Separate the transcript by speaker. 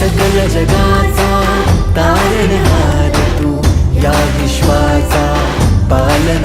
Speaker 1: सकल जगाचा तारणहार तू या विश्वाचा पालन